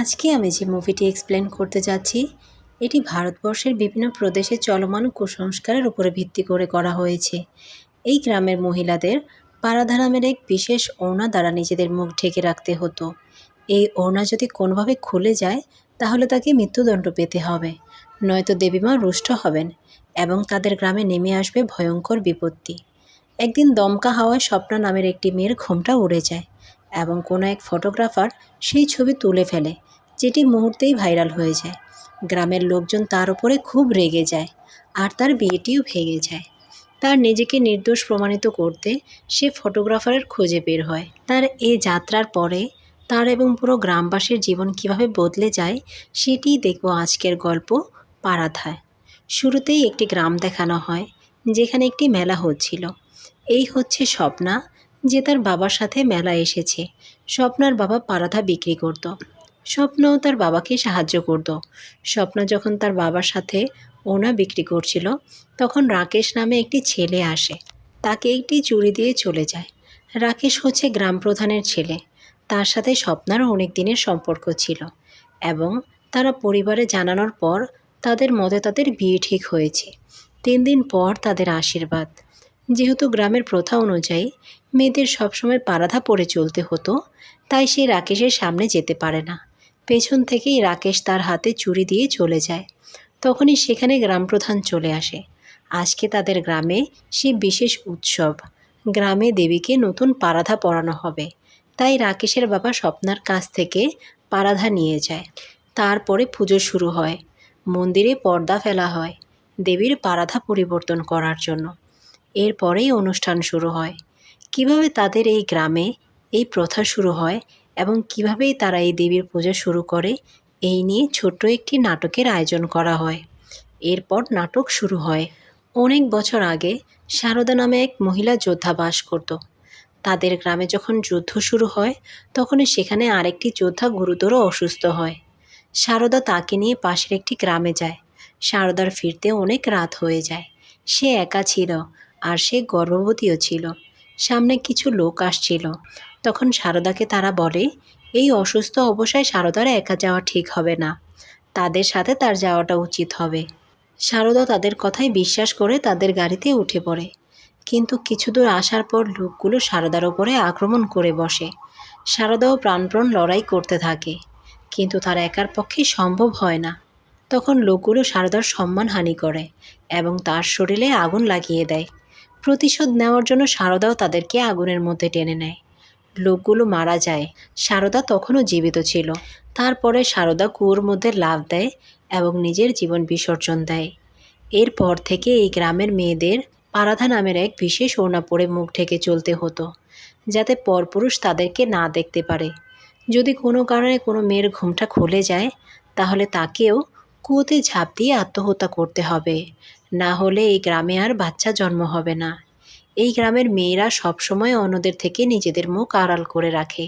আজকে আমি যে মুভিটি এক্সপ্লেন করতে যাচ্ছি, এটি ভারতবর্ষের বিভিন্ন প্রদেশে চলমান কুসংস্কারের উপরে ভিত্তি করে করা হয়েছে। এই গ্রামের মহিলাদের পারাধা নামের এক বিশেষ ওড়না দ্বারা নিজেদের মুখ ঢেকে রাখতে হতো। এই ওড়না যদি কোনোভাবে খুলে যায়, তাহলে তাকে মৃত্যুদণ্ড পেতে হবে। নয়তো দেবীমা রুষ্ট হবেন এবং তাদের গ্রামে নেমে আসবে ভয়ঙ্কর বিপত্তি। একদিন দমকা হাওয়ায় স্বপ্না নামের একটি মেয়ের ঘোমটা উড়ে যায় এবং কোনো এক ফটোগ্রাফার সেই ছবি তুলে ফেলে। যেটি মুহূর্তেই ভাইরাল হয়ে যায়। গ্রামের লোকজন তার উপরে খুব রেগে যায় আর তার বিয়েটিও ভেঙে যায়। তার নিজেকে নির্দোষ প্রমাণিত করতে সে ফটোগ্রাফারের খোঁজে বের হয়। তার এই যাত্রার পরে তার এবং পুরো গ্রামবাসীর জীবন কীভাবে বদলে যায় সেটিই দেখব আজকের গল্প পারাধায়। শুরুতেই একটি গ্রাম দেখানো হয়, যেখানে একটি মেলা হচ্ছিল। এই হচ্ছে স্বপ্না, যে তার বাবার সাথে মেলা এসেছে। স্বপ্নার বাবা পারাধা বিক্রি করত। স্বপ্নও তার বাবাকে সাহায্য করত। স্বপ্ন যখন তার বাবার সাথে ওনা বিক্রি করছিল, তখন রাকেশ নামে একটি ছেলে আসে। তাকে একটি চুরি দিয়ে চলে যায়। রাকেশ হচ্ছে গ্রাম প্রধানের ছেলে। তার সাথে স্বপ্নার অনেক দিনের সম্পর্ক ছিল এবং তারা পরিবারে জানানোর পর তাদের মতে তাদের বিয়ে ঠিক হয়েছে। তিন দিন পর তাদের আশীর্বাদ। যেহেতু গ্রামের প্রথা অনুযায়ী মেয়েদের সবসময় পারাধা পরে চলতে হতো, তাই সে রাকেশের সামনে যেতে পারে না। পেছন থেকেই রাকেশ তার হাতে চুরি দিয়ে চলে যায়। তখনই সেখানে গ্রাম প্রধান চলে আসে। আজকে তাদের গ্রামে সে বিশেষ উৎসব। গ্রামে দেবীকে নতুন পারাধা পরানো হবে। তাই রাকেশের বাবা স্বপ্নার কাছ থেকে পারাধা নিয়ে যায়। তারপরে পুজো শুরু হয়। মন্দিরে পর্দা ফেলা হয় দেবীর পারাধা পরিবর্তন করার জন্য। এরপরেই অনুষ্ঠান শুরু হয়। কীভাবে তাদের এই গ্রামে এই প্রথা শুরু হয় এবং কিভাবেই তারা এই দেবীর পূজা শুরু করে, এই নিয়ে ছোট্ট একটি নাটকের আয়োজন করা হয়। এরপর নাটক শুরু হয়। অনেক বছর আগে সারদা নামে এক মহিলা যোদ্ধা বাস করত। তাদের গ্রামে যখন যুদ্ধ শুরু হয় তখনই সেখানে আরেকটি যোদ্ধা গুরুতর অসুস্থ হয়। সারদা তাকে নিয়ে পাশের একটি গ্রামে যায়। সারদার ফিরতে অনেক রাত হয়ে যায়। সে একা ছিল আর সে গর্ভবতীও ছিল। সামনে কিছু লোক আসছিল। তখন সারদাকে তারা বলে, এই অসুস্থ অবসায় সারদার একা যাওয়া ঠিক হবে না। তাদের সাথে তার যাওয়াটা উচিত হবে। সারদা তাদের কথায় বিশ্বাস করে তাদের গাড়িতে উঠে পড়ে। কিন্তু কিছু দূর আসার পর লোকগুলো সারদার ওপরে আক্রমণ করে বসে। সারদাও প্রাণপ্রণ লড়াই করতে থাকে, কিন্তু তার একার পক্ষে সম্ভব হয় না। তখন লোকগুলো সারদার সম্মান হানি করে এবং তার শরীরে আগুন লাগিয়ে দেয়। প্রতিশোধ নেওয়ার জন্য সারদাও তাদেরকে আগুনের মধ্যে টেনে নেয়। লোকগুলো মারা যায়। সারদা তখনও জীবিত ছিল। তারপরে সারদা কুয়োর মধ্যে লাভ দেয় এবং নিজের জীবন বিসর্জন দেয়। এরপর থেকে এই গ্রামের মেয়েদের পারাধা নামের এক বিশেষ ওড়না পরে মুখ ঢেকে চলতে হতো, যাতে পরপুরুষ তাদেরকে না দেখতে পারে। যদি কোনো কারণে কোনো মেয়ের ঘুমটা খুলে যায়, তাহলে তাকেও কুয়োতে ঝাঁপ দিয়ে আত্মহত্যা করতে হবে। না হলে এই গ্রামে আর বাচ্চা জন্ম হবে না। এই গ্রামের মেয়েরা সবসময় অন্যদের থেকে নিজেদের মুখ আড়াল করে রাখে।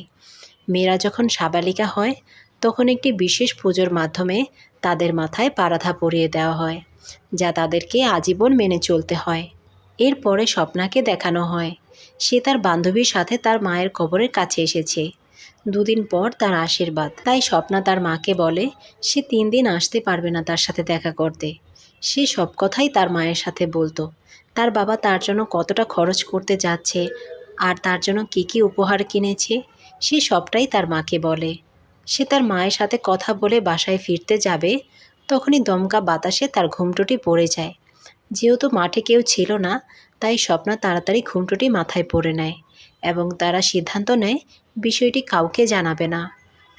মেয়েরা যখন সাবালিকা হয়, তখন একটি বিশেষ পুজোর মাধ্যমে তাদের মাথায় পারাধা পরিয়ে দেওয়া হয়, যা তাদেরকে আজীবন মেনে চলতে হয়। এরপরে স্বপ্নাকে দেখানো হয়। সে তার বান্ধবীর সাথে তার মায়ের কবরের কাছে এসেছে। দুদিন পর তার আশীর্বাদ। তাই স্বপ্না তার মাকে বলে, সে তিন দিন আসতে পারবে না তার সাথে দেখা করতে। সে সব কথাই তার মায়ের সাথে বলতো। তার বাবা তার জন্য কতটা খরচ করতে যাচ্ছে আর তার জন্য কী কী উপহার কিনেছে, সে সবটাই তার মাকে বলে। সে তার মায়ের সাথে কথা বলে বাসায় ফিরতে যাবে, তখনই দমকা বাতাসে তার ঘুমটুটি পড়ে যায়। যেহেতু মাঠে কেউ ছিল না, তাই স্বপ্না তাড়াতাড়ি ঘুমটুটি মাথায় পড়ে নেয় এবং তারা সিদ্ধান্ত নেয় বিষয়টি কাউকে জানাবে না।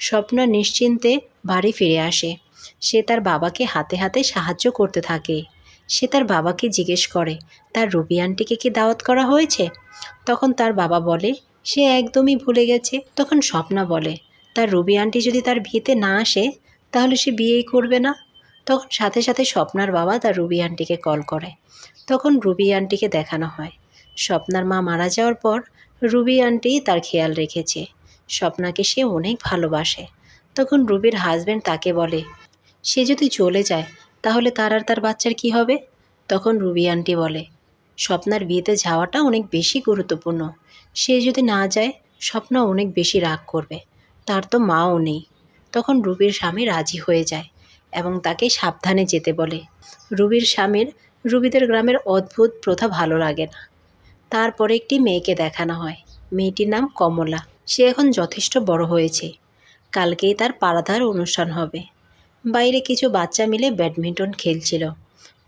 স্বপ্ন নিশ্চিন্তে বাড়ি ফিরে আসে। সে তার বাবাকে হাতে হাতে সাহায্য করতে থাকে। সে তার বাবাকে জিজ্ঞেস করে, তার রুবি আন্টিকে কি দাওয়াত করা হয়েছে? তখন তার বাবা বলে, সে একদমই ভুলে গেছে। তখন স্বপ্না বলে, তার রুবি আন্টি যদি তার বিয়েতে না আসে, তাহলে সে বিয়েই করবে না? তখন সাথে সাথে স্বপ্নার বাবা তার রুবি আন্টিকে কল করে। তখন রুবি আন্টিকে দেখানো হয়। স্বপ্নার মা মারা যাওয়ার পর রুবি আন্টি তার খেয়াল রেখেছে। স্বপ্নাকে সে অনেক ভালোবাসে। তখন রুবির হাজব্যান্ড তাকে বলে, সে যদি চলে যায় তাহলে তার আর তার বাচ্চার কি হবে? তখন রুবি আন্টি বলে, স্বপ্নার বিয়েতে যাওয়াটা অনেক বেশি গুরুত্বপূর্ণ। সে যদি না যায় স্বপ্ন অনেক বেশি রাগ করবে। তার তো মাও নেই। তখন রুবির স্বামী রাজি হয়ে যায় এবং তাকে সাবধানে যেতে বলে। রুবির স্বামীর, রুবিদের গ্রামের অদ্ভুত প্রথা ভালো লাগে না। তারপরে একটি মেয়েকে দেখানো হয়। মেয়েটির নাম কমলা। সে এখন যথেষ্ট বড় হয়েছে। কালকেই তার পাড়াধার অনুষ্ঠান হবে। বাইরে কিছু বাচ্চা মিলে ব্যাডমিন্টন খেলছিল।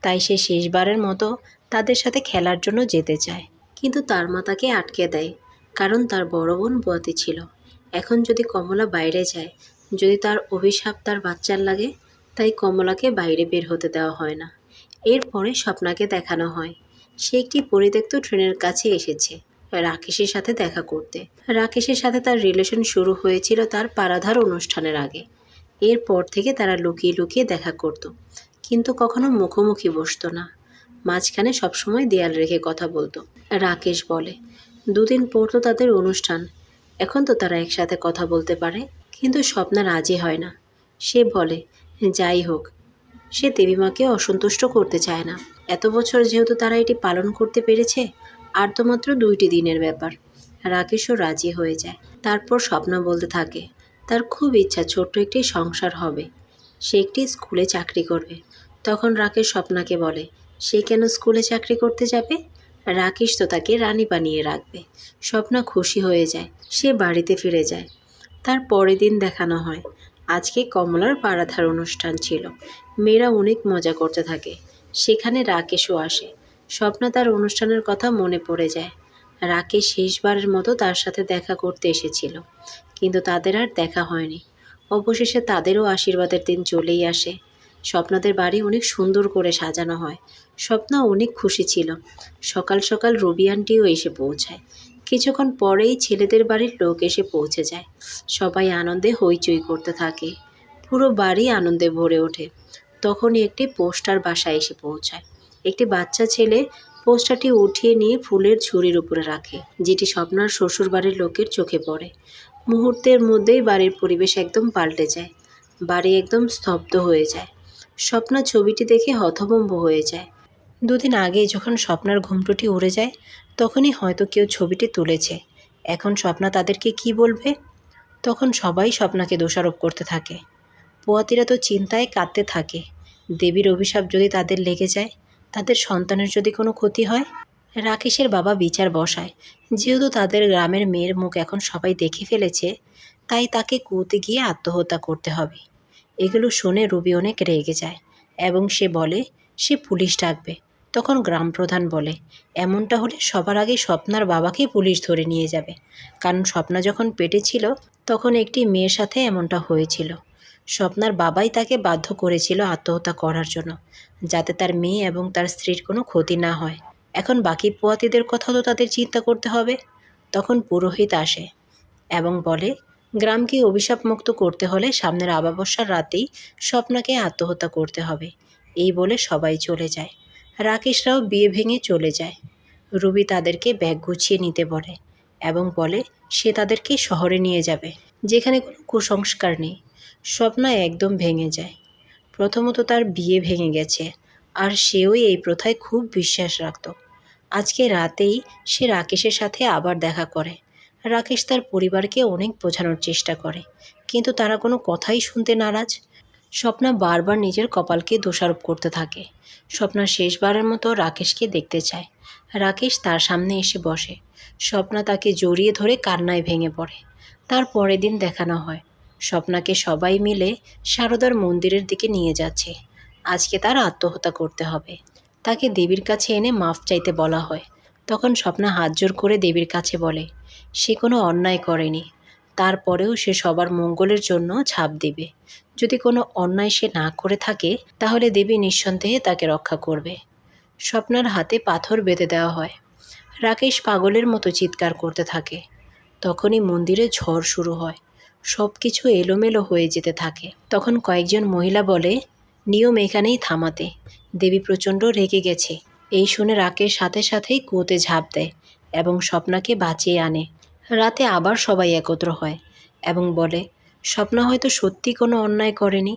তাই সে শেষবারের মতো তাদের সাথে খেলার জন্য যেতে চায়। কিন্তু তার মা তাকে আটকে দেয়, কারণ তার বড় বোন বতে ছিল। এখন যদি কমলা বাইরে যায়, যদি তার অভিশাপ তার বাচ্চার লাগে, তাই কমলাকে বাইরে বের হতে দেওয়া হয় না। এরপরে স্বপ্নাকে দেখানো হয়। সে একটি পরিত্যক্ত ট্রেনের কাছে এসেছে, রাকেশের সাথে দেখা করতে। রাকেশের সাথে তার রিলেশন শুরু হয়েছিল তার পারাধার অনুষ্ঠানের আগে। এরপর থেকে তারা লুকিয়ে লুকিয়ে দেখা করত। কিন্তু কখনো মুখোমুখি বসতো না। মাঝখানে সবসময় দেয়াল রেখে কথা বলতো। রাকেশ বলে, দুদিন পর তো তাদের অনুষ্ঠান। এখন তো তারা একসাথে কথা বলতে পারে। কিন্তু স্বপ্না রাজি হয় না। সে বলে, যাই হোক, সে দেবীমাকে অসন্তুষ্ট করতে চায় না। এত বছর যেহেতু তারা এটি পালন করতে পেরেছে, আর তো মাত্র দুইটি দিনের ব্যাপার। রাকেশও রাজি হয়ে যায়। তারপর স্বপ্না বলতে থাকে তার খুব ইচ্ছা ছোট্ট একটি সংসার হবে। সে একটি স্কুলে চাকরি করবে। তখন রাকেশ স্বপ্নাকে বলে, সে কেন স্কুলে চাকরি করতে যাবে? রাকেশ তো তাকে রানী বানিয়ে রাখবে স্বপ্না খুশি হয়ে যায়। সে বাড়িতে ফিরে যায়। তার পরের দিন দেখানো হয়। আজকে কমলার পাড়াধার অনুষ্ঠান ছিল। মেয়েরা অনেক মজা করতে থাকে। সেখানে রাকেশও আসে। স্বপ্না তার অনুষ্ঠানের কথা মনে পড়ে যায়। রাকেশ শেষবারের মতো তার সাথে দেখা করতে এসেছিল, কিন্তু তাদের আর দেখা হয়নি। অবশেষে তাদেরও আশীর্বাদের দিন চলেই আসে। স্বপ্নাদের বাড়ি অনেক সুন্দর করে সাজানো হয়। স্বপ্না অনেক খুশি ছিল। সকাল সকাল রবি আন্টিও এসে পৌঁছায়। কিছুক্ষণ পরেই ছেলেদের বাড়ির লোক এসে পৌঁছে যায়। সবাই আনন্দে হইচই করতে থাকে। পুরো বাড়ি আনন্দে ভরে ওঠে। তখনই একটি পোস্টার বাসায় এসে পৌঁছায়। একটি বাচ্চা ছেলে পোস্টারটি উঠিয়ে নিয়ে ফুলের ঝুড়ির উপরে রাখে, যেটি স্বপ্নার শ্বশুর বাড়ির লোকের চোখে পড়ে। মুহূর্তের মধ্যেই বাড়ির পরিবেশ একদম পাল্টে যায়, বাড়ি একদম স্তব্ধ হয়ে যায়। স্বপ্না ছবিটি দেখে হতভম্ব হয়ে যায়। দুদিন আগে যখন স্বপ্নার ঘুমটুটি উড়ে যায়, তখনই হয়তো কেউ ছবিটি তুলেছে। এখন স্বপ্না তাদেরকে কি বলবে? তখন সবাই স্বপ্নাকে দোষারোপ করতে থাকে। পোয়াতিরা তো চিন্তায় কাঁদতে থাকে। দেবীর অভিশাপ যদি তাদের লেগে যায় তাদের সন্তানের যদি কোনো ক্ষতি হয়? রাকেশের বাবা বিচার বসায়। যেহেতু তাদের গ্রামের মেয়ের মুখ এখন সবাই দেখে ফেলেছে, তাই তাকে কুতে গিয়ে আত্মহত্যা করতে হবে। এগুলো শুনে রুবি অনেক রেগে যায় এবং সে বলে, সে পুলিশ ডাকবে। তখন গ্রাম প্রধান বলে, এমনটা হলে সবার আগে স্বপ্নার বাবাকে পুলিশ ধরে নিয়ে যাবে। কারণ স্বপ্না যখন পেটে ছিল, তখন একটি মেয়ের সাথে এমনটা হয়েছিল। স্বপ্নার বাবাই তাকে বাধ্য করেছিল আত্মহত্যা করার জন্য, যাতে তার মেয়ে এবং তার স্ত্রীর কোনো ক্ষতি না হয়। এখন বাকি পোয়াতিদের কথা তো তাদের চিন্তা করতে হবে। তখন পুরোহিত আসে এবং বলে, গ্রামকে অভিশাপ মুক্ত করতে হলে সামনের আবাবস্যার রাতেই স্বপ্নাকে আত্মহত্যা করতে হবে। এই বলে সবাই চলে যায়। রাকেশরাও বিয়ে ভেঙে চলে যায়। রুবি তাদেরকে ব্যাগ গুছিয়ে নিতে বলে এবং বলে, সে তাদেরকে শহরে নিয়ে যাবে, যেখানে কোনো কুসংস্কার নেই। স্বপ্না একদম ভেঙে যায়। প্রথমত তার বিয়ে ভেঙে গেছে, আর সেও এই প্রথায় খুব বিশ্বাস রাখত। আজকে রাতেই সে রাকেশের সাথে আবার দেখা করে। রাকেশ তার পরিবারকে অনেক বোঝানোর চেষ্টা করে, কিন্তু তারা কোনো কথাই শুনতে নারাজ। স্বপ্না বারবার নিজের কপালকে দোষারোপ করতে থাকে। স্বপ্না শেষবারের মতো রাকেশকে দেখতে চায়। রাকেশ তার সামনে এসে বসে। স্বপ্না তাকে জড়িয়ে ধরে কান্নায় ভেঙে পড়ে। তার পরের দিন দেখানো হয়। স্বপ্নাকে সবাই মিলে সারদার মন্দিরের দিকে নিয়ে যাচ্ছে। আজকে তার আত্মহত্যা করতে হবে। তাকে দেবীর কাছে এনে মাফ চাইতে বলা হয়। তখন স্বপ্না হাত জোর করে দেবীর কাছে বলে, সে কোনো অন্যায় করেনি। তারপরেও সে সবার মঙ্গলের জন্য ছাপ দেবে। যদি কোনো অন্যায় সে না করে থাকে, তাহলে দেবী নিঃসন্দেহে তাকে রক্ষা করবে। স্বপ্নার হাতে পাথর বেঁধে দেওয়া হয়। রাকেশ পাগলের মতো চিৎকার করতে থাকে। তখনই মন্দিরে ঝড় শুরু হয়। সব কিছু এলোমেলো হয়ে যেতে থাকে। তখন কয়েকজন মহিলা বলে, নিয়ম এখানেই থামাতে। দেবী প্রচণ্ড রেগে গেছে। এই শুনে রাকের সাথে সাথেই কুয়োতে ঝাঁপ দেয় এবং স্বপ্নাকে বাঁচিয়ে আনে। রাতে আবার সবাই একত্র হয় এবং বলে, স্বপ্না হয়তো সত্যি কোনো অন্যায় করেনি,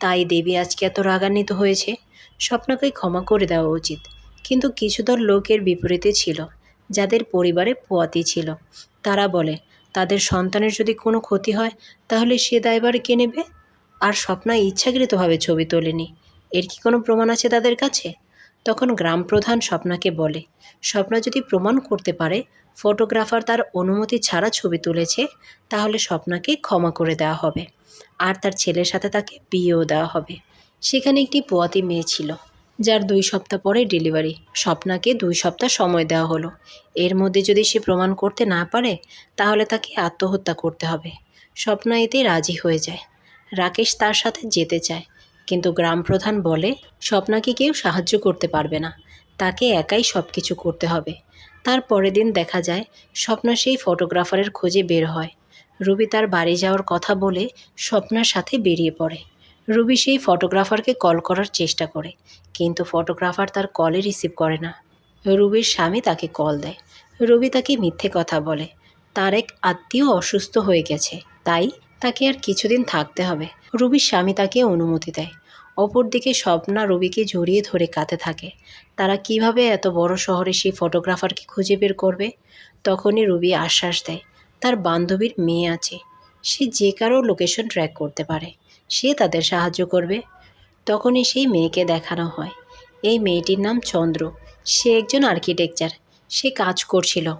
তাই দেবী আজকে এত রাগান্বিত হয়েছে। স্বপ্নাকে ক্ষমা করে দেওয়া উচিত। কিন্তু কিছু দল লোকের বিপরীতে ছিল, যাদের পরিবারে পোয়াতি ছিল। তারা বলে তাদের সন্তানের যদি কোনো ক্ষতি হয়, তাহলে সে দায়বার কে নেবে? আর স্বপ্না ইচ্ছাকৃতভাবে ছবি তোলেনি। এর কি কোনো প্রমাণ আছে তাদের কাছে? তখন গ্রাম প্রধান স্বপ্নাকে বলে, স্বপ্না যদি প্রমাণ করতে পারে, ফটোগ্রাফার তার অনুমতি ছাড়া ছবি তুলেছে, তাহলে স্বপ্নাকে ক্ষমা করে দেওয়া হবে। আর তার ছেলের সাথে তাকে বিয়েও দেওয়া হবে। সেখানে একটি পোয়াতি মেয়ে ছিল। যার দুই সপ্তাহ পরে ডেলিভারি। স্বপ্নাকে দুই সপ্তাহ সময় দেওয়া হলো। এর মধ্যে যদি সে প্রমাণ করতে না পারে, তাহলে তাকে আত্মহত্যা করতে হবে। স্বপ্না এতে রাজি হয়ে যায়। রাকেশ তার সাথে যেতে চায়, কিন্তু গ্রাম প্রধান বলে, স্বপ্নাকে কেউ সাহায্য করতে পারবে না। তাকে একাই সব কিছু করতে হবে। তার পরের দিন দেখা যায়, স্বপ্না সেই ফটোগ্রাফারের খোঁজে বের হয়। রুবি তার বাড়ি যাওয়ার কথা বলে স্বপ্নার সাথে বেরিয়ে পড়ে। রুবি সেই ফটোগ্রাফারকে কল করার চেষ্টা করে কিন্তু ফটোগ্রাফার তার কলে রিসিভ করে না। রুবির স্বামী তাকে কল দেয়। রুবি তাকে মিথ্যে কথা বলে। তার এক আত্মীয় অসুস্থ হয়ে গেছে, তাই তাকে আর কিছুদিন থাকতে হবে। রুবির স্বামী তাকে অনুমতি দেয়। অপরদিকে স্বপ্না রবিকে জড়িয়ে ধরে কাঁদতে থাকে। তারা কীভাবে এত বড় শহরে সেই ফটোগ্রাফারকে খুঁজে বের করবে? তখনই রুবি আশ্বাস দেয়, তার বান্ধবীর মেয়ে আছে। সে যে কারও লোকেশন ট্র্যাক করতে পারে। সে তাদের সাহায্য করবে। তখনই সেই মেয়েকে দেখানো হয়। এই মেয়েটির নাম চন্দ্র। সে একজন আর্কিটেকচার সে কাজ করছিল।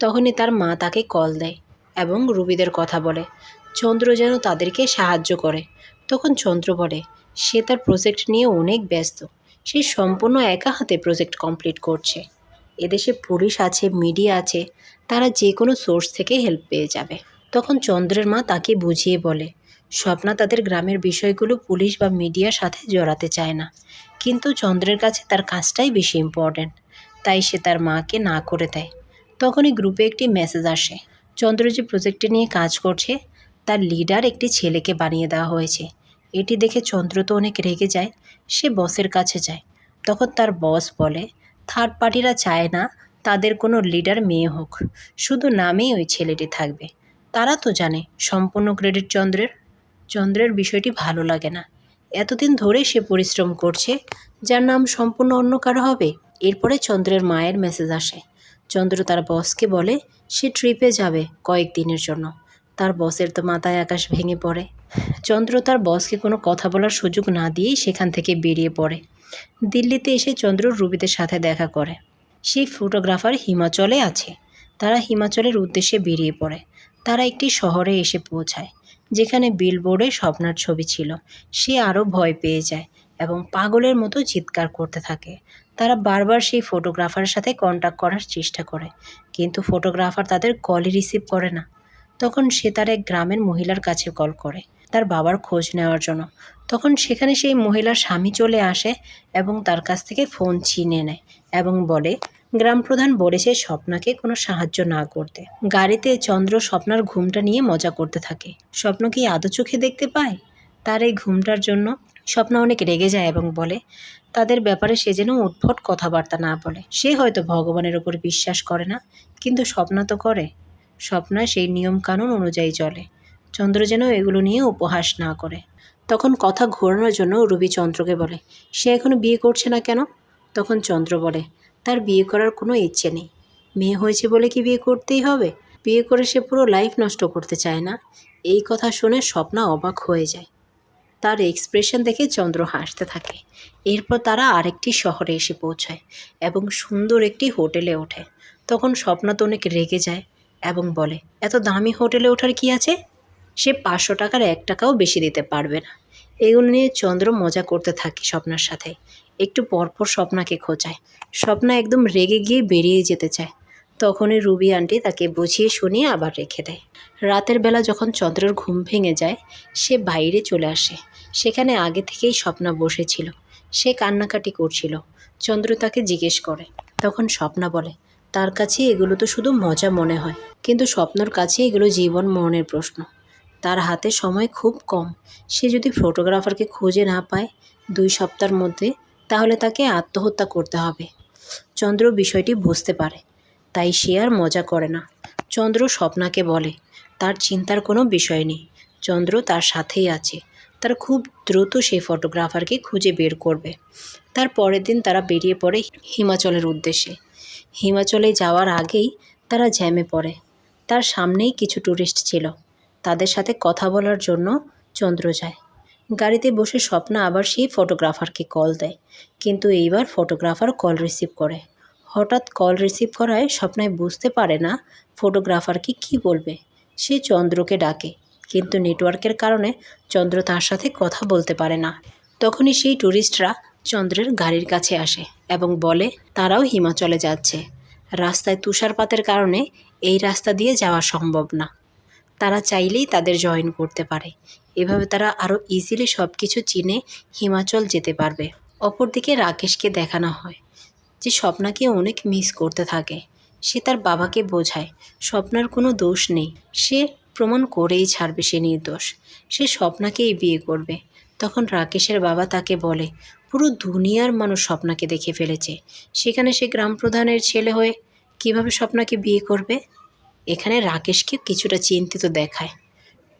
তখনই তার মা তাকে কল দেয় এবং রুবিদের কথা বলে। চন্দ্র যেন তাদেরকে সাহায্য করে। তখন চন্দ্র বলে, সে তার প্রজেক্ট নিয়ে অনেক ব্যস্ত। সে সম্পূর্ণ একা হাতে প্রজেক্ট কমপ্লিট করছে। এদেশে পুলিশ আছে মিডিয়া আছে, তারা যে কোনো সোর্স থেকে হেল্প পেয়ে যাবে। তখন চন্দ্রের মা তাকে বুঝিয়ে বলে স্বপ্না তাদের গ্রামের বিষয়গুলো পুলিশ বা মিডিয়ার সাথে জড়াতে চায় না। কিন্তু চন্দ্রের কাছে তার কাজটাই বেশি ইম্পর্ট্যান্ট তাই সে তার মাকে না করে দেয়। তখনই গ্রুপে একটি মেসেজ আসে। চন্দ্র যে প্রজেক্টে নিয়ে কাজ করছে, তার লিডার একটি ছেলেকে বানিয়ে দেওয়া হয়েছে। এটি দেখে চন্দ্র তো অনেক রেগে যায়, সে বসের কাছে যায়। তখন তার বস বলে থার্ড পার্টিরা চায় না, তাদের কোনো লিডার মেয়ে হোক। শুধু নামেই ওই ছেলেটি থাকবে। তারা তো জানে, সম্পূর্ণ ক্রেডিট চন্দ্রের। চন্দ্রের বিষয়টি ভালো লাগে না। এতদিন ধরে সে পরিশ্রম করছে, যার নাম সম্পূর্ণ অন্য কারও হবে। এরপরে চন্দ্রের মায়ের মেসেজ আসে। চন্দ্র তার বসকে বলে, সে ট্রিপে যাবে কয়েকদিনের জন্য। তার বসের তো মাথায় আকাশ ভেঙে পড়ে। চন্দ্র তার বসকে কোনো কথা বলার সুযোগ না দিয়েই সেখান থেকে বেরিয়ে পড়ে। দিল্লিতে এসে চন্দ্র রুবিদের সাথে দেখা করে। সেই ফটোগ্রাফার হিমাচলে আছে। তারা হিমাচলের উদ্দেশ্যে বেরিয়ে পড়ে। তারা একটি শহরে এসে পৌঁছায়। যেখানে বিলবোর্ডে স্বপ্নার ছবি ছিল, সে আরও ভয় পেয়ে যায় এবং পাগলের মতো চিৎকার করতে থাকে। তারা বারবার সেই ফটোগ্রাফারের সাথে কন্ট্যাক্ট করার চেষ্টা করে, কিন্তু ফটোগ্রাফার তাদের কলই রিসিভ করে না। তখন সে তার এক গ্রামের মহিলার কাছে কল করে, তার বাবার খোঁজ নেওয়ার জন্য। তখন সেখানে সেই মহিলার স্বামী চলে আসে এবং তার কাছ থেকে ফোন ছিনে নেয় এবং বলে গ্রাম প্রধান বলেছে স্বপ্নাকে কোনো সাহায্য না করতে। গাড়িতে চন্দ্র স্বপ্নার ঘুমটা নিয়ে মজা করতে থাকে। স্বপ্ন কি আদৌ চোখে দেখতে পায়? তার এই ঘুমটার জন্য স্বপ্ন অনেক রেগে যায় এবং বলে, তাদের ব্যাপারে সে যেন উদ্ভট কথাবার্তা না বলে। সে হয়তো ভগবানের ওপর বিশ্বাস করে না, কিন্তু স্বপ্ন তো করে। স্বপ্না সেই নিয়ম কানুন অনুযায়ী চলে। চন্দ্র যেন এগুলো নিয়ে উপহাস না করে। তখন কথা ঘোরানোর জন্য রুবি চন্দ্রকে বলে, সে এখনও বিয়ে করছে না কেন? তখন চন্দ্র বলে তার বিয়ে করার কোনো ইচ্ছে নেই। মেয়ে হয়েছে বলে কি বিয়ে করতেই হবে? বিয়ে করে সে পুরো লাইফ নষ্ট করতে চায় না। এই কথা শুনে স্বপ্না অবাক হয়ে যায়। তার এক্সপ্রেশন দেখে চন্দ্র হাসতে থাকে। এরপর তারা আরেকটি শহরে এসে পৌঁছায় এবং সুন্দর একটি হোটেলে ওঠে। তখন স্বপ্না তো অনেক রেগে যায় এবং বলে, এত দামি হোটেলে ওঠার কি আছে? সে পাঁচশো টাকার এক টাকাও বেশি দিতে পারবে না। এগুলো নিয়ে চন্দ্র মজা করতে থাকে স্বপ্নার সাথে। একটু পরপর স্বপ্নাকে খোঁচায়। স্বপ্না একদম রেগে গিয়ে বেরিয়ে যেতে চায়। তখনই রুবি আন্টি তাকে বুঝিয়ে শুনিয়ে আবার রেখে দেয়। রাতের বেলা যখন চন্দ্রের ঘুম ভেঙে যায়, সে বাইরে চলে আসে। সেখানে আগে থেকেই স্বপ্না বসেছিল। সে কান্নাকাটি করছিল। চন্দ্র তাকে জিজ্ঞেস করে। তখন স্বপ্না বলে, তার কাছে এগুলো তো শুধু মজা মনে হয়। কিন্তু স্বপ্নর কাছে এগুলো জীবন মরণের প্রশ্ন। তার হাতে সময় খুব কম। সে যদি ফটোগ্রাফারকে খুঁজে না পায়, দুই সপ্তাহের মধ্যে তাহলে তাকে আত্মহত্যা করতে হবে। চন্দ্র বিষয়টি বুঝতে পারে, তাই সে আর মজা করে না। চন্দ্র স্বপ্নাকে বলে, তার চিন্তার কোনো বিষয় নেই। চন্দ্র তার সাথেই আছে, তার খুব দ্রুত সেই ফটোগ্রাফারকে খুঁজে বের করবে। তার পরের দিন তারা বেরিয়ে পড়ে হিমাচলের উদ্দেশ্যে। হিমাচলে যাওয়ার আগেই তারা জ্যামে পড়ে। তার সামনেই কিছু ট্যুরিস্ট ছিল। তাদের সাথে কথা বলার জন্য চন্দ্র যায়। গাড়িতে বসে স্বপ্না আবার সেই ফটোগ্রাফারকে কল দেয়। কিন্তু এইবার ফটোগ্রাফার কল রিসিভ করে। হঠাৎ কল রিসিভ করায় স্বপ্নায় বুঝতে পারে না ফটোগ্রাফারকে কি বলবে। সে চন্দ্রকে ডাকে, কিন্তু নেটওয়ার্কের কারণে চন্দ্র তার সাথে কথা বলতে পারে না। তখনই সেই ট্যুরিস্টরা চন্দ্রের গাড়ির কাছে আসে এবং বলে, তারাও হিমাচলে যাচ্ছে। রাস্তায় তুষারপাতের কারণে এই রাস্তা দিয়ে যাওয়া সম্ভব না। তারা চাইলেই তাদের জয়েন করতে পারে। এভাবে তারা আরও ইজিলি সব কিছু চিনে হিমাচল যেতে পারবে। অপরদিকে রাকেশকে দেখানো হয় যে স্বপ্নাকে অনেক মিস করতে থাকে। সে তার বাবাকে বোঝায়, স্বপ্নার কোনো দোষ নেই। সে প্রমাণ করেই ছাড়বে সে নির্দোষ। সে স্বপ্নাকেই বিয়ে করবে। তখন রাকেশের বাবা তাকে বলে, পুরো দুনিয়ার মানুষ স্বপ্নাকে দেখে ফেলেছে। সেখানে সে গ্রাম প্রধানের ছেলে হয়ে কীভাবে স্বপ্নাকে বিয়ে করবে? এখানে রাকেশকে কিছুটা চিন্তিত দেখায়।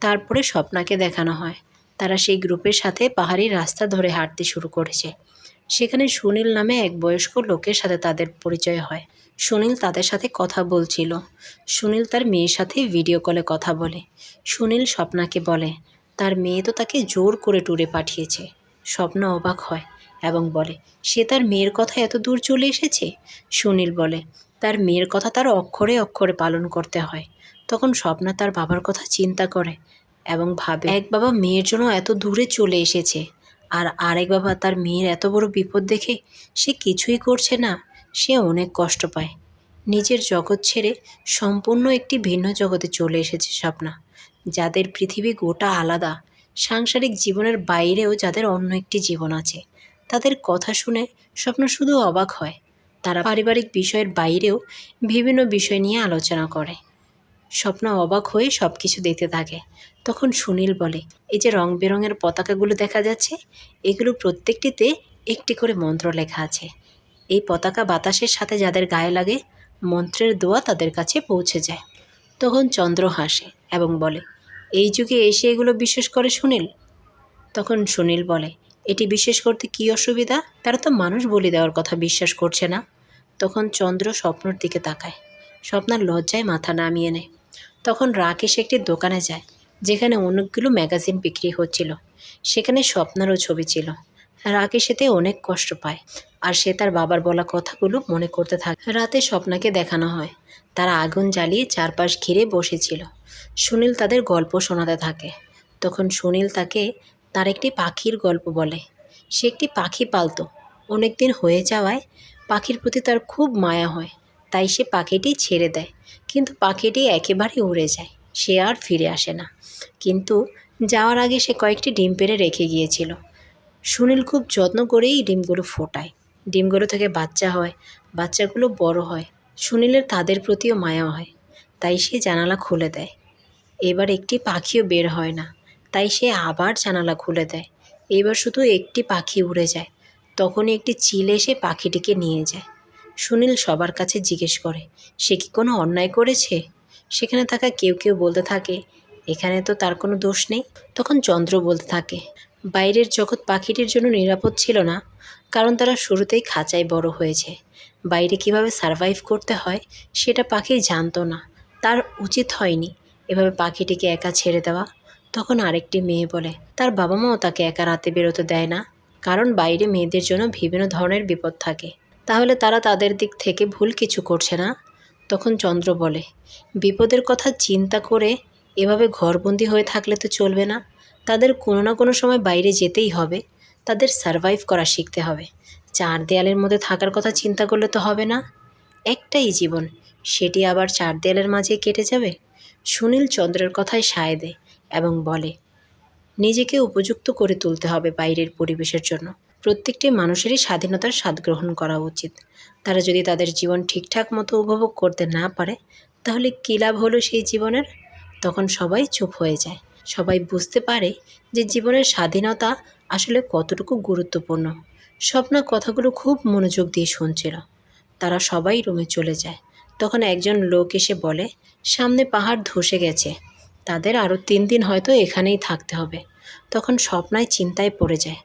তারপরে স্বপ্নাকে দেখানো হয়। তারা সেই গ্রুপের সাথে পাহাড়ি রাস্তা ধরে হাঁটতে শুরু করেছে। সেখানে সুনীল নামে এক বয়স্ক লোকের সাথে তাদের পরিচয় হয়। সুনীল তাদের সাথে কথা বলছিল। সুনীল তার মেয়ের সাথে ভিডিও কলে কথা বলে। সুনীল স্বপ্নাকে বলে, তার মেয়ে তো তাকে জোর করে ট্যুরে পাঠিয়েছে। স্বপ্ন অবাক হয় এবং বলে, সে তার মেয়ের কথা এত দূর চলে এসেছে? সুনীল বলে, তার মেয়ের কথা তার অক্ষরে অক্ষরে পালন করতে হয়। তখন স্বপ্না তার বাবার কথা চিন্তা করে এবং ভাবে, এক বাবা মেয়ের জন্য এত দূরে চলে এসেছে, আর আরেক বাবা তার মেয়ের এত বড় বিপদ দেখে সে কিছুই করছে না, সে অনেক কষ্ট পায়। নিজের জগৎ ছেড়ে সম্পূর্ণ একটি ভিন্ন জগতে চলে এসেছে স্বপ্না, যাদের পৃথিবী গোটা আলাদা, সাংসারিক জীবনের বাইরেও যাদের অন্য একটি জীবন আছে। তাদের কথা শুনে স্বপ্ন শুধু অবাক হয়। তারা পারিবারিক বিষয়ের বাইরেও বিভিন্ন বিষয় নিয়ে আলোচনা করে। স্বপ্ন অবাক হয়ে সব কিছু দেখতে থাকে। তখন সুনীল বলে, এই যে রং বেরঙের পতাকাগুলো দেখা যাচ্ছে, এগুলো প্রত্যেকটিতে একটি করে মন্ত্র লেখা আছে। এই পতাকা বাতাসের সাথে যাদের গায়ে লাগে, মন্ত্রের দোয়া তাদের কাছে পৌঁছে যায়। তখন চন্দ্র হাসে এবং বলে, এই যুগে এসে এগুলো বিশ্বাস করে সুনীল? তখন সুনীল বলে, এটি বিশ্বাস করতে কী অসুবিধা? তারা তো মানুষ বলি দেওয়ার কথা বিশ্বাস করছে না। তখন চন্দ্র স্বপ্নর দিকে তাকায়। স্বপ্নার লজ্জায় মাথা নামিয়ে নেয়। তখন রাকেশ একটি দোকানে যায়, যেখানে অনেকগুলো ম্যাগাজিন বিক্রি হচ্ছিল। সেখানে স্বপ্নারও ছবি ছিল। রাকেশ এতে অনেক কষ্ট পায় আর সে তার বাবার বলা কথাগুলো মনে করতে থাকে। রাতে স্বপ্নাকে দেখানো হয়। তারা আগুন জ্বালিয়ে চারপাশ ঘিরে বসেছিল। সুনীল তাদের গল্প শোনাতে থাকে। তখন সুনীল তাকে তার একটি পাখির গল্প বলে। সে একটি পাখি পালতো। অনেক দিন হয়ে যাওয়ায় পাখির প্রতি তার খুব মায়া হয়। তাই সে পাখিটি ছেড়ে দেয়। কিন্তু পাখিটি একেবারে উড়ে যায়। সে আর ফিরে আসে না। কিন্তু যাওয়ার আগে সে কয়েকটি ডিম পেড়ে রেখে গিয়েছিল। সুনীল খুব যত্ন করেই ডিমগুলো ফোটায়। ডিমগুলো থেকে বাচ্চা হয়। বাচ্চাগুলো বড় হয়। সুনীলের তাদের প্রতিও মায়া হয়। তাই সে জানালা খুলে দেয়। এবার একটি পাখিও বের হয় না। তাই সে আবার জানালা খুলে দেয়। এবার শুধু একটি পাখি উড়ে যায়। তখনই একটি চিল এসে পাখিটিকে নিয়ে যায়। সুনীল সবার কাছে জিজ্ঞেস করে, সে কি কোনো অন্যায় করেছে? সেখানে থাকা কেউ কেউ বলতে থাকে, এখানে তো তার কোনো দোষ নেই। তখন চন্দ্র বলতে থাকে, বাইরের জগৎ পাখিটির জন্য নিরাপদ ছিল না, কারণ তারা শুরুতেই খাঁচায় বড় হয়েছে। বাইরে কীভাবে সারভাইভ করতে হয় সেটা পাখি জানতো না। তার উচিত হয়নি এভাবে পাখিটিকে একা ছেড়ে দেওয়া। তখন আরেকটি মেয়ে বলে, তার বাবা মাও তাকে একা রাতে বেরোতে দেয় না, কারণ বাইরে মেয়েদের জন্য বিভিন্ন ধরনের বিপদ থাকে। তাহলে তারা তাদের দিক থেকে ভুল কিছু করছে না? তখন চন্দ্র বলে, বিপদের কথা চিন্তা করে এভাবে ঘরবন্দি হয়ে থাকলে তো চলবে না। তাদের কোনো না কোনো সময় বাইরে যেতেই হবে। তাদের সারভাইভ করা শিখতে হবে। চার দেয়ালের মধ্যে থাকার কথা চিন্তা করলে তো হবে না। একটাই জীবন, সেটি আবার চার দেয়ালের মাঝে কেটে যাবে? সুনীল চন্দ্রের কথায় সায় দেয় এবং বলে, নিজেকে উপযুক্ত করে তুলতে হবে বাইরের পরিবেশের জন্য। প্রত্যেকটি মানুষেরই স্বাধীনতার স্বাদ গ্রহণ করা উচিত। তারা যদি তাদের জীবন ঠিকঠাক মতো উপভোগ করতে না পারে, তাহলে কী লাভ হলো সেই জীবনের? তখন সবাই চুপ হয়ে যায়। সবাই বুঝতে পারে যে জীবনের স্বাধীনতা আসলে কতটুকু গুরুত্বপূর্ণ। স্বপ্না কথাগুলো খুব মনোযোগ দিয়ে শুনছিল। তারা সবাই রুমে চলে যায়। তখন একজন লোক এসে বলে, সামনে পাহাড় ধসে গেছে। তাদের আরও তিন দিন হয়তো এখানেই থাকতে হবে। তখন স্বপ্নায় চিন্তায় পড়ে যায়।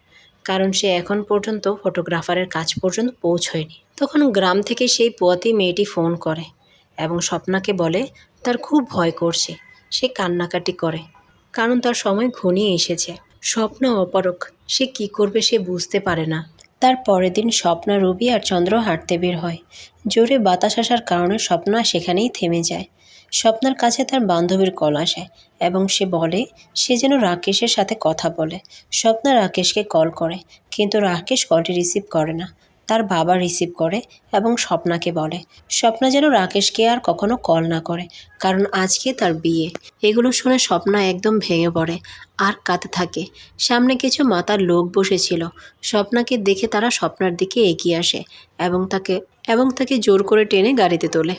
কারণ সে এখন পর্যন্ত ফটোগ্রাফারের কাজ পর্যন্ত পৌঁছয়নি। তখন গ্রাম থেকে সেই পোয়াতি মেয়েটি ফোন করে এবং স্বপ্নাকে বলে, তার খুব ভয় করছে। সে কান্নাকাটি করে, কারণ তার সময় ঘনিয়ে এসেছে। স্বপ্ন অপারক, সে কি করবে সে বুঝতে পারে না। তার পরের দিন স্বপ্না, রবি আর চন্দ্র হাঁটতে বের হয়। জোরে বাতাস আসার কারণে স্বপ্না সেখানেই থেমে যায়। স্বপ্নার কাছে তার বান্ধবীর কল আসে এবং সে বলে, সে যেন রাকেশের সাথে কথা বলে। স্বপ্না রাকেশকে কল করে, কিন্তু রাকেশ কলটি রিসিভ করে না। তার বাবা রিসিভ করে এবং স্বপ্নাকে বলে, স্বপ্না যেন রাকেশকে আর কখনো কল না করে, কারণ আজকে তার বিয়ে। এগুলো শুনে স্বপ্না একদম ভেঙে পড়ে আর কাঁদতে থাকে। সামনে কিছু মাতার লোক বসেছিল। স্বপ্নাকে দেখে তারা স্বপ্নার দিকে এগিয়ে আসে এবং তাকে এবং তাকে জোর করে টেনে গাড়িতে তোলে।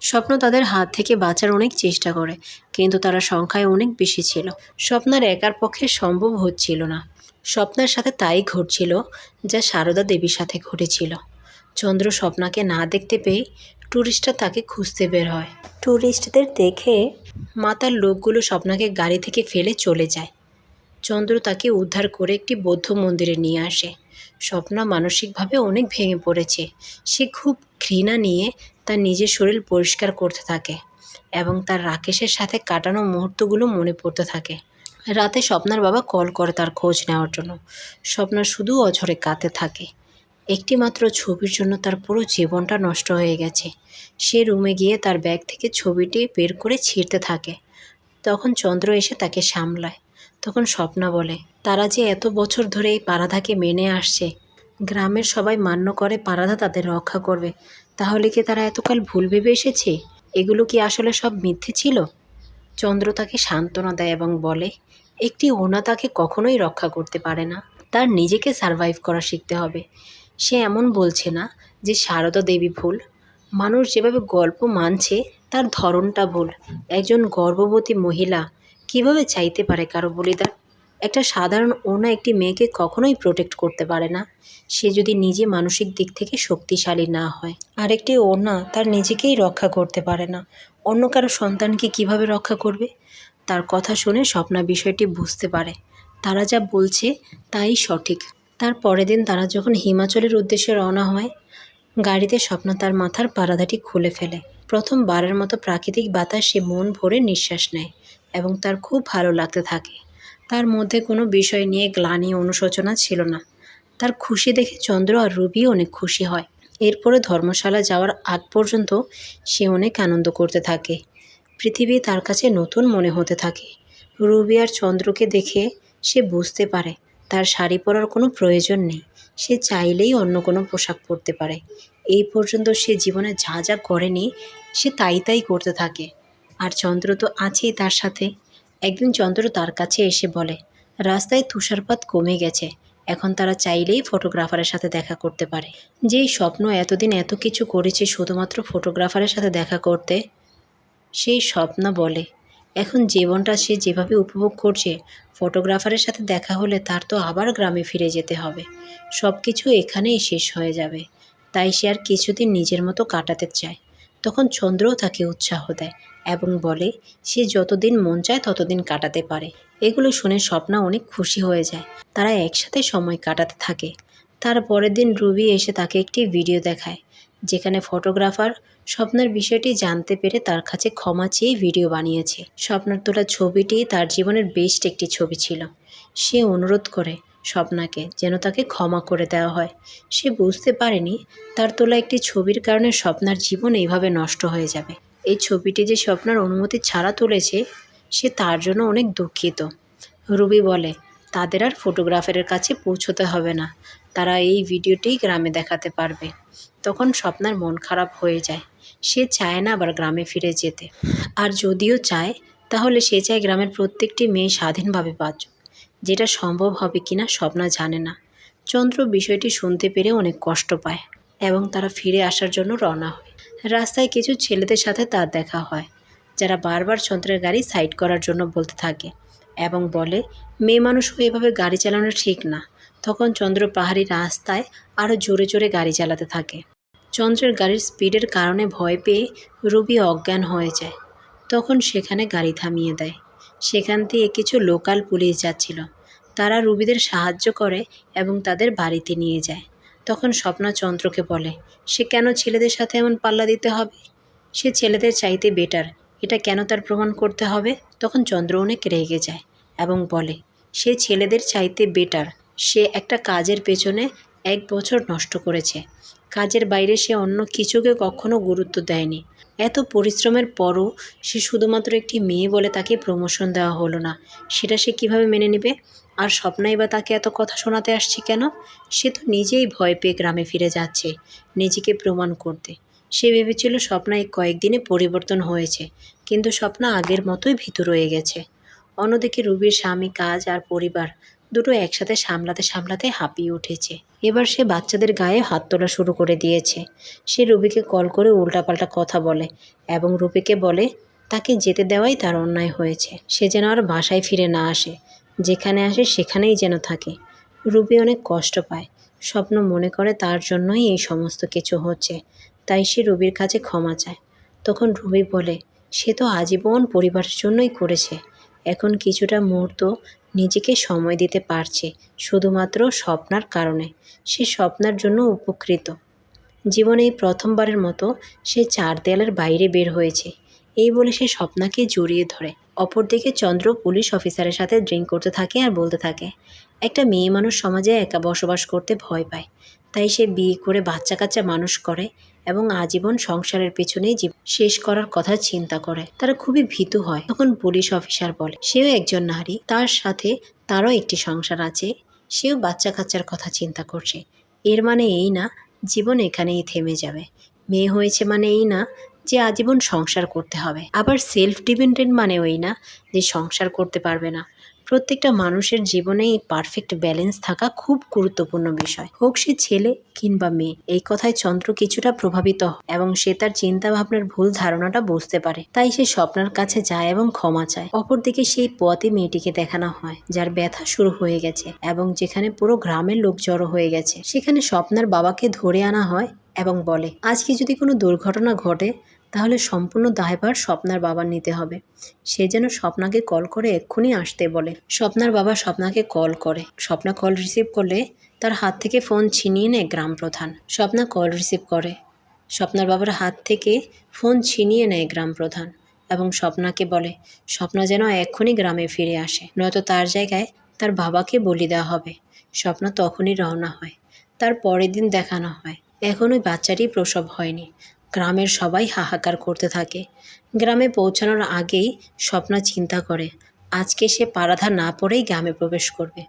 স্বপ্ন তাদের হাত থেকে বাঁচার অনেক চেষ্টা করে, কিন্তু তারা সংখ্যায় অনেক বেশি ছিল। স্বপ্নার একার পক্ষে সম্ভব হচ্ছিল না। স্বপ্নার সাথে তাই ঘটছিল যা সারদা দেবীর সাথে ঘটেছিল। চন্দ্র স্বপ্নাকে না দেখতে পেয়ে ট্যুরিস্টরা তাকে খুঁজতে বের হয়। ট্যুরিস্টদের দেখে মাতার লোকগুলো স্বপ্নাকে গাড়ি থেকে ফেলে চলে যায়। চন্দ্র তাকে উদ্ধার করে একটি বৌদ্ধ মন্দিরে নিয়ে আসে। স্বপ্না মানসিকভাবে অনেক ভেঙে পড়েছে। সে খুব ঘৃণা নিয়ে তার নিজের শরীর পরিষ্কার করতে থাকে এবং তার রাকেশের সাথে কাটানো মুহূর্তগুলো মনে পড়তে থাকে। রাতে স্বপ্নার বাবা কল করে তার খোঁজ নেওয়ার জন্য। স্বপ্না শুধু অঝরে কাঁদতে থাকে। একটি মাত্র ছবির জন্য তার পুরো জীবনটা নষ্ট হয়ে গেছে। সে রুমে গিয়ে তার ব্যাগ থেকে ছবিটি বের করে ছিঁড়তে থাকে। তখন চন্দ্র এসে তাকে সামলায়। তখন স্বপ্না বলে, তারা যে এত বছর ধরে এই পারাধাকে মেনে আসছে। গ্রামের সবাই মান্য করে পারাধা তাদের রক্ষা করবে। তাহলে কি তারা এতকাল ভুল ভেবে এসেছে? এগুলো কি আসলে সব মিথ্যে ছিল? চন্দ্র তাকে সান্ত্বনা দেয় এবং বলে, একটি ওনা তাকে কখনোই রক্ষা করতে পারে না। তার নিজেকে সারভাইভ করা শিখতে হবে। সে এমন বলছে না যে সারদা দেবী ভুল। মানুষ যেভাবে গল্প মানছে, তার ধরনটা ভুল। একজন গর্ভবতী মহিলা কীভাবে চাইতে পারে কারও বলিদান? একটা সাধারণ ওনা একটি মেয়েকে কখনোই প্রোটেক্ট করতে পারে না। সে যদি নিজে মানসিক দিক থেকে শক্তিশালী না হয়। আরেকটি ওনা তার নিজেকেই রক্ষা করতে পারে না। অন্য কারও সন্তানকে কীভাবে রক্ষা করবে? তার কথা শুনে স্বপ্না বিষয়টি বুঝতে পারে। তারা যা বলছে তাই সঠিক। তার পরের দিন তারা যখন হিমাচলের উদ্দেশ্যে রওনা হয়, গাড়িতে স্বপ্ন তার মাথার পারাদাটি খুলে ফেলে। প্রথমবারের মতো প্রাকৃতিক বাতাসে মন ভরে নিঃশ্বাস নেয় এবং তার খুব ভালো লাগতে থাকে। তার মধ্যে কোনো বিষয় নিয়ে গ্লানি অনুশোচনা ছিল না। তার খুশি দেখে চন্দ্র আর রুবি অনেক খুশি হয়। এরপরে ধর্মশালা যাওয়ার আগ পর্যন্ত সে অনেক আনন্দ করতে থাকে। পৃথিবী তার কাছে নতুন মনে হতে থাকে। রুবি আর চন্দ্রকে দেখে সে বুঝতে পারে, তার শাড়ি পরার কোনো প্রয়োজন নেই। সে চাইলেই অন্য কোনো পোশাক পরতে পারে। এই পর্যন্ত সে জীবনে যা যা করেনি, সে তাই তাই করতে থাকে। আর চন্দ্র তো আছেই তার সাথে। একদিন চন্দ্র তার কাছে এসে বলে, রাস্তায় তুষারপাত কমে গেছে। এখন তারা চাইলেই ফটোগ্রাফারের সাথে দেখা করতে পারে। যেই স্বপ্ন এতদিন এত কিছু করেছে শুধুমাত্র ফটোগ্রাফারের সাথে দেখা করতে? সেই স্বপ্ন বলে, এখন জীবনটা সে যেভাবে উপভোগ করছে, ফটোগ্রাফারের সাথে দেখা হলে তার তো আবার গ্রামে ফিরে যেতে হবে। সব কিছু এখানেই শেষ হয়ে যাবে। তাই সে আর কিছুদিন নিজের মতো কাটাতে চায়। তখন চন্দ্রও তাকে উৎসাহ দেয় এবং বলে, সে যতদিন মন চায় ততদিন কাটাতে পারে। এগুলো শুনে স্বপ্না অনেক খুশি হয়ে যায়। তারা একসাথে সময় কাটাতে থাকে। তার পরের দিন রুবি এসে তাকে একটি ভিডিও দেখায়, যেখানে ফটোগ্রাফার স্বপ্নের বিষয়টি জানতে পেরে তার কাছে ক্ষমা চেয়ে ভিডিও বানিয়েছে। স্বপ্নার তোলা ছবিটি তার জীবনের বেস্ট একটি ছবি ছিল। সে অনুরোধ করে স্বপ্নাকে যেন তাকে ক্ষমা করে দেওয়া হয়। সে বুঝতে পারেনি তার তোলা একটি ছবির কারণে স্বপ্নার জীবন এইভাবে নষ্ট হয়ে যাবে। এই ছবিটি যে স্বপ্নার অনুমতি ছাড়া তুলেছে, সে তার জন্য অনেক দুঃখিত। রুবি বলে, তাদের আর ফটোগ্রাফারের কাছে পৌঁছতে হবে না। তারা এই ভিডিওটি গ্রামে দেখাতে পারবে। তখন স্বপ্নার মন খারাপ হয়ে যায়। সে চায় না আবার গ্রামে ফিরে যেতে। আর যদিও চায়, তাহলে সে চায় গ্রামের প্রত্যেকটি মেয়ে স্বাধীনভাবে বাঁচুক, যেটা সম্ভব হবে কিনা স্বপ্না জানে না। চন্দ্র বিষয়টি শুনতে পেরে অনেক কষ্ট পায় এবং তারা ফিরে আসার জন্য রওনা হয়। রাস্তায় কিছু ছেলেদের সাথে তার দেখা হয়, যারা বারবার চন্দ্রের গাড়ি সাইড করার জন্য বলতে থাকে এবং বলে, মেয়ে মানুষ এভাবে গাড়ি চালানো ঠিক না। তখন চন্দ্র পাহাড়ি রাস্তায় আরও জোরে জোরে গাড়ি চালাতে থাকে। চন্দ্রের গাড়ির স্পিডের কারণে ভয় পেয়ে রুবি অজ্ঞান হয়ে যায়। তখন সেখানে গাড়ি থামিয়ে দেয়। সেখান থেকে কিছু লোকাল পুলিশ যাচ্ছিল। তারা রুবিদের সাহায্য করে এবং তাদের বাড়িতে নিয়ে যায়। তখন স্বপ্না চন্দ্রকে বলে, সে কেন ছেলেদের সাথে এমন পাল্লা দিতে হবে? সে ছেলেদের চাইতে বেটার এটা কেন তার প্রমাণ করতে হবে? তখন চন্দ্র অনেক রেগে যায় এবং বলে, সে ছেলেদের চাইতে বেটার সে একটা কাজের পেছনে এক বছর নষ্ট করেছে। কাজের বাইরে সে অন্য কিছুকে কখনো গুরুত্ব দেয়নি। এত পরিশ্রমের পরও সে শুধুমাত্র একটি মেয়ে বলে তাকে প্রমোশন দেওয়া হলো না। সেটা সে কীভাবে মেনে নেবে? আর স্বপ্নাই বা তাকে এত কথা শোনাতে আসছে কেন? সে তো নিজেই ভয় পেয়ে গ্রামে ফিরে যাচ্ছে, নিজেকে প্রমাণ করতে। সে ভেবেছিল স্বপ্না এই কয়েকদিনে পরিবর্তন হয়েছে, কিন্তু স্বপ্না আগের মতোই ভীতু রয়ে গেছে। অন্যদিকে রুবির স্বামী, কাজ আর পরিবার দুটো একসাথে সামলাতে সামলাতে হাঁপিয়ে উঠেছে। এবার সে বাচ্চাদের গায়ে হাত তোলা শুরু করে দিয়েছে। সে রুবিকে কল করে উল্টাপাল্টা কথা বলে এবং রুবিকে বলে, তাকে যেতে দেওয়াই তার অন্যায় হয়েছে। সে যেন আর বাসায় ফিরে না আসে। যেখানে আসে সেখানেই যেন থাকে। রুবি অনেক কষ্ট পায়। স্বপ্ন মনে করে তার জন্যই এই সমস্ত কিছু হচ্ছে। তাই সে রুবির কাছে ক্ষমা চায়। তখন রুবি বলে, সে তো আজীবন পরিবারের জন্যই করেছে। এখন কিছুটা মুহূর্ত নিজেকে সময় দিতে পারছে, শুধুমাত্র স্বপ্নার কারণে। সে স্বপ্নার জন্য উপকৃত। জীবনে এই প্রথমবারের মতো সে চার দেয়ালের বাইরে বের হয়েছে। এই বলে সে স্বপ্নাকে জড়িয়ে ধরে। অপরদিকে চন্দ্র পুলিশ অফিসারের সাথে ড্রিঙ্ক করতে থাকে আর বলতে থাকে, একটা মেয়ে মানুষ সমাজে একা বসবাস করতে ভয় পায়। তাই সে বিয়ে করে বাচ্চা কাচ্চা মানুষ করে এবং আজীবন সংসারের পেছনেই শেষ করার কথা চিন্তা করে। তারা খুবই ভীতু হয়। তখন পুলিশ অফিসার বলে, সেও একজন নারী। তার সাথে তারও একটি সংসার আছে। সেও বাচ্চা কাচ্চার কথা চিন্তা করছে। এর মানে এই না, জীবন এখানেই থেমে যাবে। মেয়ে হয়েছে মানে এই না যে আজীবন সংসার করতে হবে। আবার সেলফ ডিপেন্ডেন্ট মানে ওই না যে সংসার করতে পারবে না। প্রত্যেকটা মানুষের জীবনে এই পারফেক্ট ব্যালেন্স থাকা খুব গুরুত্বপূর্ণ বিষয়। হোক সে ছেলে কিংবা মেয়ে, এই কথায় চন্দ্র কিছুটা প্রভাবিত এবং সে তার চিন্তা ভাবনার ভুল ধারণাটা বুঝতে পারে। তাই সে স্বপ্নার কাছে যায় এবং ক্ষমা চায়। অপরদিকে সেই পথে মেয়েটিকে দেখানো হয়, যার ব্যথা শুরু হয়ে গেছে এবং যেখানে পুরো গ্রামের লোক জড়ো হয়ে গেছে। সেখানে স্বপ্নার বাবাকে ধরে আনা হয় এবং বলে, আজকে যদি কোনো দুর্ঘটনা ঘটে তাহলে সম্পূর্ণ দায়ভার স্বপ্নার বাবার নিতে হবে। সে যেন স্বপ্নাকে কল করে এক্ষুনি আসতে বলে। স্বপ্নার বাবা স্বপ্নাকে কল করে। স্বপ্না কল রিসিভ করলে তার হাত থেকে ফোন ছিনিয়ে নেয় গ্রাম প্রধান স্বপ্না কল রিসিভ করে। স্বপ্নার বাবার হাত থেকে ফোন ছিনিয়ে নেয় গ্রাম প্রধান এবং স্বপ্নাকে বলে, স্বপ্না যেন এক্ষুনি গ্রামে ফিরে আসে, নয়তো তার জায়গায় তার বাবাকে বলি দেওয়া হবে স্বপ্না তখনই রওনা হয়। তার পরের দিন দেখানো হয়। এখন ওই বাচ্চাটি প্রসব হয়নি। গ্রামের সবাই হাহাকার করতে থাকে। গ্রামে পৌঁছানোর আগেই স্বপ্না চিন্তা করে, আজকে সে পারাধা না পড়েই গ্রামে প্রবেশ করবে।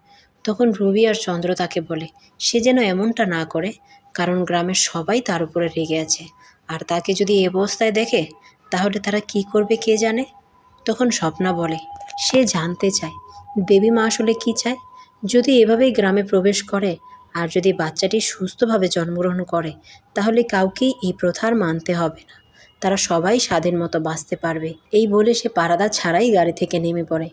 তখন রবি আর চন্দ্র তাকে বলে, সে যেন এমনটা না করে, কারণ গ্রামের সবাই তার উপরে রেগে আছে। আর তাকে যদি এ অবস্থায় দেখে, তাহলে তারা কি করবে কে জানে? তখন স্বপ্না বলে, সে জানতে চায়। দেবী মা আসলে কি চায়? যদি এভাবেই গ্রামে প্রবেশ করে আর যদি বাচ্চাটি সুস্থভাবে জন্মগ্রহণ করে, তাহলে কাউকেই এই প্রথার মানতে হবে না। তারা সবাই স্বাধীন মতো বাঁচতে পারবে। এই বলে সে পারাদা ছাড়াই গাড়ি থেকে নেমে পড়ে।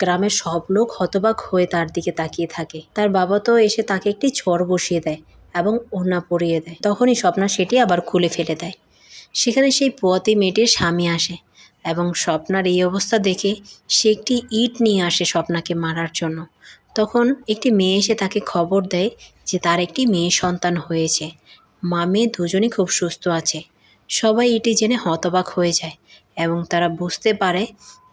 গ্রামের সব লোক হতবাক হয়ে তার দিকে তাকিয়ে থাকে। তার বাবা তো এসে তাকে একটি চর বসিয়ে দেয় এবং ওড়না পরিয়ে দেয়। তখনই স্বপ্না সেটি আবার খুলে ফেলে দেয়। সেখানে সেই পোয়াতি মেয়েটির স্বামী আসে এবং স্বপ্নার এই অবস্থা দেখে সে একটি ইট নিয়ে আসে স্বপ্নাকে মারার জন্য। তখন একটি মেয়ে এসে তাকে খবর দেয় যে তার একটি মেয়ে সন্তান হয়েছে। মা মেয়ে দুজনই খুব সুস্থ আছে। সবাই এটি জেনে হতবাক হয়ে যায় এবং তারা বুঝতে পারে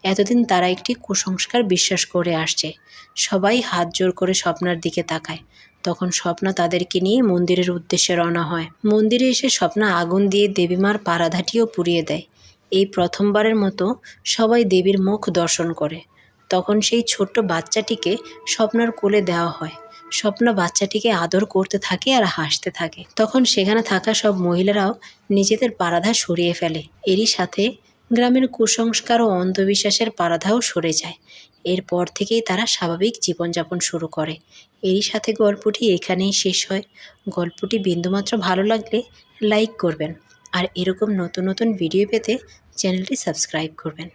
এতদিন তারা একটি কুসংস্কার বিশ্বাস করে আসছে। সবাই হাত জোর করে স্বপ্নার দিকে তাকায়। তখন স্বপ্না তাদেরকে নিয়ে মন্দিরের উদ্দেশ্যে রওনা হয়। মন্দিরে এসে স্বপ্না আগুন দিয়ে দেবীমার পারাধাটিও পুড়িয়ে দেয়। এই প্রথমবারের মতো সবাই দেবীর মুখ দর্শন করে। তখন সেই ছোট্ট বাচ্চাটিকে স্বপ্নার কোলে দেওয়া হয়। স্বপ্ন বাচ্চাটিকে আদর করতে থাকে আর হাসতে থাকে। তখন সেখানে থাকা সব মহিলারাও নিজেদের পারাধা সরিয়ে ফেলে। এরই সাথে গ্রামের কুসংস্কার ও অন্ধবিশ্বাসের পারাধাও সরে যায়। এরপর থেকেই তারা স্বাভাবিক জীবনযাপন শুরু করে। এরই সাথে গল্পটি এখানেই শেষ হয়। গল্পটি বিন্দুমাত্র ভালো লাগলে লাইক করবেন। আর এরকম নতুন নতুন ভিডিও পেতে চ্যানেলটি সাবস্ক্রাইব করবেন।